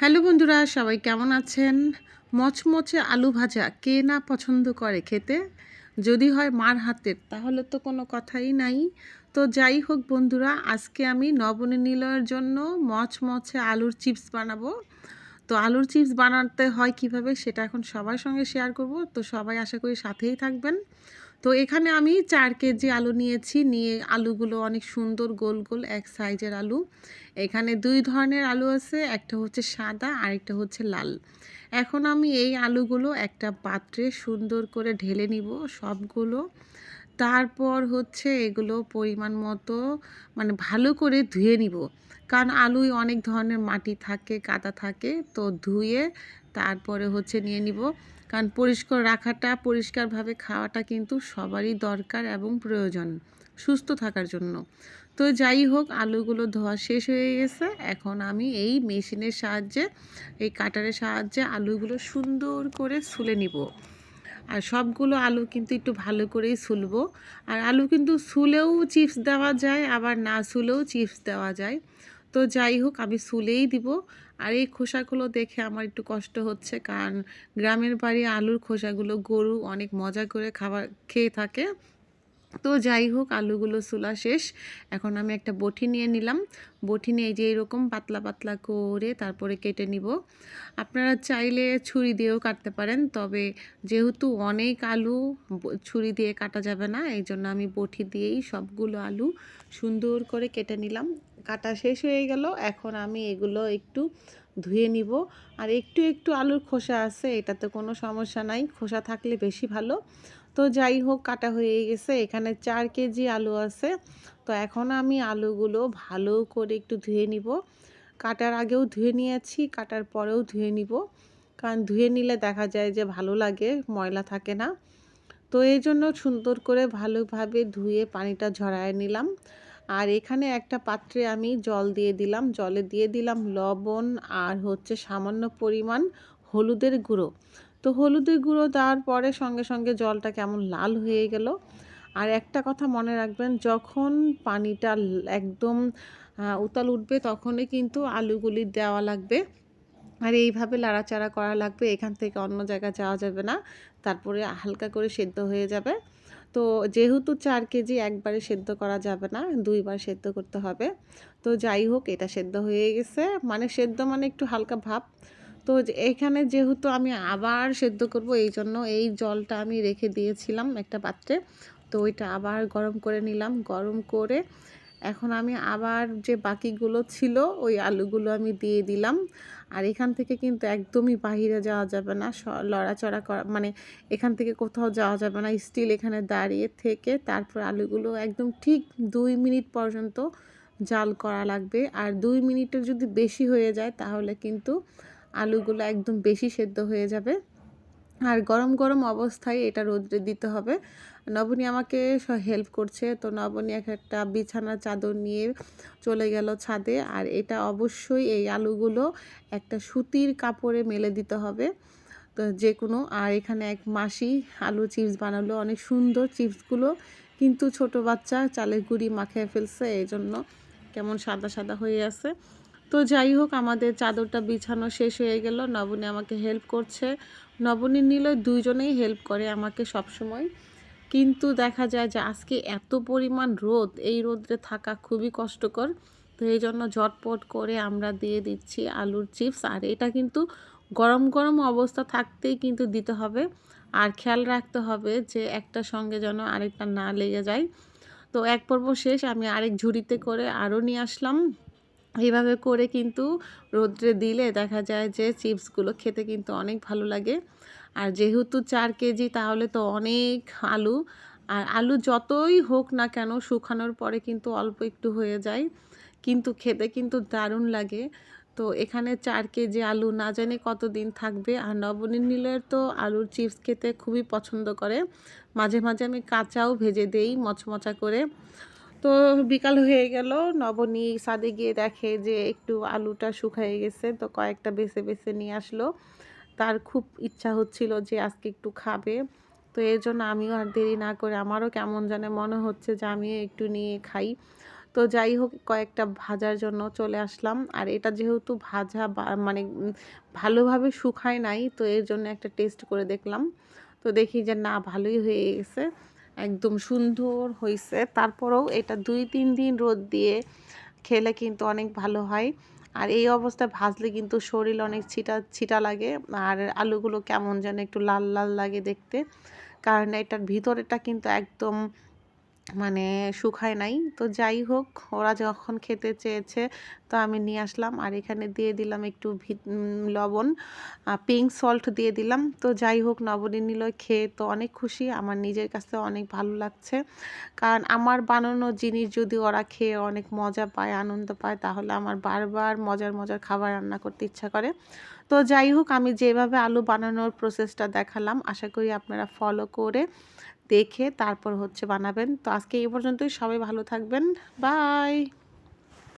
Hello বন্ধুরা, সবাই কেমন আছেন? মচমচে আলু ভাজা কে না পছন্দ করে খেতে? যদি হয় মার হাতের, তাহলে তো কোনো কথাই নাই। তো যাই হোক বন্ধুরা, আজকে আমি নবনী নিলয়ের জন্য মচমচে আলুর চিপস বানাবো। তো আলুর চিপস বানাতে হয় কীভাবে, সেটা এখন সবার সঙ্গে শেয়ার করব। তো সবাই আশা করি সাথেই থাকবেন। তো এখানে আমি চার কেজি আলু নিয়েছি। নিয়ে আলুগুলো অনেক সুন্দর গোল গোল এক সাইজের আলু। এখানে দুই ধরনের আলু আছে, একটা হচ্ছে সাদা আর একটা হচ্ছে লাল। এখন আমি এই আলুগুলো একটা পাত্রে সুন্দর করে ঢেলে নিব সবগুলো। তারপর হচ্ছে এগুলো পরিমাণ মতো মানে ভালো করে ধুয়ে নিব। কারণ আলুই অনেক ধরনের মাটি থাকে, কাদা থাকে, তো ধুয়ে তারপরে হচ্ছে নিয়ে নিব। কারণ পরিষ্কার রাখাটা, পরিষ্কারভাবে খাওয়াটা কিন্তু সবারই দরকার এবং প্রয়োজন সুস্থ থাকার জন্য। তো যাই হোক, আলুগুলো ধোয়া শেষ হয়ে গেছে। এখন আমি এই মেশিনের সাহায্যে, এই কাটারের সাহায্যে আলুগুলো সুন্দর করে সুলে নিব। আর সবগুলো আলু কিন্তু একটু ভালো করেই সুলবো। আর আলু কিন্তু সুলেও চিপস দেওয়া যায়, আবার না সুলেও চিপস দেওয়া যায়। তো যাই হোক, আমি সুলেই দিব। আর এই খোসাগুলো দেখে আমার একটু কষ্ট হচ্ছে, কারণ গ্রামের বাড়ি আলুর খোসাগুলো গরু অনেক মজা করে খাবার, খেয়ে থাকে। তো যাই হোক, আলুগুলো চুলা শেষ। এখন আমি একটা বটি নিয়ে নিলাম। বটি নিয়ে যে এরকম পাতলা পাতলা করে তারপরে কেটে নিব। আপনারা চাইলে ছুরি দিয়েও কাটতে পারেন, তবে যেহেতু অনেক আলু ছুরি দিয়ে কাটা যাবে না, এই জন্য আমি বটি দিয়েই সবগুলো আলু সুন্দর করে কেটে নিলাম। কাটা শেষ হয়ে গেল, এখন আমি এগুলো একটু ধুয়ে নিব। আর একটু একটু আলুর খোসা আছে, এটাতে কোনো সমস্যা নাই। খোসা থাকলে বেশি ভালো। তো যাই হোক, কাটা হয়ে গেছে। এখানে চার কেজি আলু আছে। তো এখন আমি আলুগুলো ভালো করে একটু ধুয়ে নিব। কাটার আগেও ধুয়ে নিয়েছি, কাটার পরেও ধুয়ে নিব। কারণ ধুয়ে নিলে দেখা যায় যে ভালো লাগে, ময়লা থাকে না। তো এই জন্য সুন্দর করে ভালোভাবে ধুয়ে পানিটা ঝরায় নিলাম। আর এখানে একটা পাত্রে আমি জল দিয়ে দিলাম। জলে দিয়ে দিলাম লবণ আর হচ্ছে সামান্য পরিমাণ হলুদের গুঁড়ো। হলুদের গুঁড়ো দেওয়ার পরে সঙ্গে সঙ্গে জলটা কেমন লাল হয়ে গেল। আর একটা কথা মনে রাখবেন, যখন পানিটা একদম উতাল উঠবে তখনই কিন্তু আলুগুলি দেওয়া লাগবে। আর এইভাবে লাড়াচাড়া করা লাগবে, এখান থেকে অন্য জায়গায় যাওয়া যাবে না। তারপরে হালকা করে সেদ্ধ হয়ে যাবে। তো যেহেতু চার কেজি একবারে সেদ্ধ করা যাবে না, দুইবার সেদ্ধ করতে হবে। তো যাই হোক, এটা সেদ্ধ হয়ে গেছে। মানে সেদ্ধ মানে একটু হালকা ভাব। তো এখানে যেহেতু আমি আবার সেদ্ধ করব এই জন্য এই জলটা আমি রেখে দিয়েছিলাম একটা পাত্রে। তো ওইটা আবার গরম করে নিলাম। গরম করে এখন আমি আবার যে বাকিগুলো ছিল, ওই আলুগুলো আমি দিয়ে দিলাম। আর এখান থেকে কিন্তু একদমই বাহিরে যাওয়া যাবে না। লড়াচড়া করা মানে এখান থেকে কোথাও যাওয়া যাবে না। স্টিল এখানে দাঁড়িয়ে থেকে তারপর আলুগুলো একদম ঠিক দুই মিনিট পর্যন্ত জাল করা লাগবে। আর দুই মিনিটের যদি বেশি হয়ে যায়, তাহলে কিন্তু আলুগুলো একদম বেশি সেদ্ধ হয়ে যাবে। আর গরম গরম অবস্থায় এটা রোদ্রে দিতে হবে। নবনী আমাকে হেল্প করছে। তো নবনী একটা বিছানার চাদর নিয়ে চলে গেল ছাদে। আর এটা অবশ্যই এই আলুগুলো একটা সুতির কাপড়ে মেলে দিতে হবে। তো যে কোনো আর এখানে এক মাসি আলু চিপস বানালো। অনেক সুন্দর চিপসগুলো। কিন্তু ছোট বাচ্চা চালের গুঁড়ি মাখিয়ে ফেলছে। এই জন্য কেমন সাদা সাদা হয়ে আছে। তো যাই হোক, আমাদের চাদরটা বিছানো শেষ হয়ে গেল। নবনী আমাকে হেল্প করছে। নবনী নিল দুইজনেই হেল্প করে আমাকে সব সময় কিন্তু দেখা যায় যে আজকে এত পরিমাণ রোদ, এই রোদে থাকা খুবই কষ্টকর। তো এই জন্য ঝটপট করে আমরা দিয়ে দিচ্ছি আলুর চিপস। আর এটা কিন্তু গরম গরম অবস্থা থাকতেই কিন্তু দিতে হবে। আর খেয়াল রাখতে হবে যে একটা সঙ্গে যেন আরেকটা না লেগে যায়। তো এক পর্ব শেষ, আমি আরেক ঝুড়িতে করে আরও নিয়ে আসলাম। এইভাবে করে কিন্তু রোদ্রে দিলে দেখা যায় যে চিপসগুলো খেতে কিন্তু অনেক ভালো লাগে। আর যেহেতু চার কেজি তাহলে তো অনেক আলু। আর আলু যতই হোক না কেন শুকানোর পরে কিন্তু অল্প একটু হয়ে যায়। কিন্তু খেতে কিন্তু দারুণ লাগে। তো এখানে চার কেজি আলু না জানি কতদিন থাকবে। আর নবনীর নীলের তো আলুর চিপস খেতে খুবই পছন্দ করে। মাঝে মাঝে আমি কাঁচাও ভেজে দেই মচমচা করে। তো বিকাল হয়ে গেল। নবনী সাদে গিয়ে দেখে যে একটু আলুটা শুকায়ে গেছে, তো কয়েকটা বেছে বেছে নিয়ে আসলো। তার খুব ইচ্ছা হচ্ছিল যে আজকে একটু খাবে। তো এর জন্য আমিও আর দেরি না করে, আমারও কেমন জানে মনে হচ্ছে যে আমিও একটু নিয়ে খাই। তো যাই হোক, কয়েকটা ভাজার জন্য চলে আসলাম। আর এটা যেহেতু ভাজা মানে ভালোভাবে শুকায় নাই, তো এর জন্য একটা টেস্ট করে দেখলাম। তো দেখি যে না, ভালোই হয়ে গেছে। একদম সুন্দর হয়েছে তারপরেও এটা দুই, তিন দিন রোদ দিয়ে খেলে কিন্তু অনেক ভালো হয়। আর এই অবস্থায় ভাজলে কিন্তু শরীর অনেক ছিটা ছিটা লাগে। আর আলুগুলো কেমন যেন একটু লাল লাল লাগে দেখতে। কারণ এটার ভিতরেটা কিন্তু একদম মানে শুকায় নাই। তো যাই হোক, ওরা যখন খেতে চেয়েছে, তো আমি নিয়ে আসলাম। আর এখানে দিয়ে দিলাম একটু লবণ পিঙ্ক সল্ট দিয়ে দিলাম। তো যাই হোক নবনী নিল খেয়ে তো অনেক খুশি। আমার নিজের কাছে অনেক ভালো লাগছে। কারণ আমার বানানো জিনিস যদি ওরা খেয়ে অনেক মজা পায়, আনন্দ পায়, তাহলে আমার বারবার মজার মজার খাবার রান্না করতে ইচ্ছা করে। তো যাই হোক, আমি যেভাবে আলু বানানোর প্রসেসটা দেখালাম, আশা করি আপনারা ফলো করে দেখে তারপর হচ্ছে বানাবেন। তো আজকে এই পর্যন্তই। সবাই ভালো থাকবেন। বাই!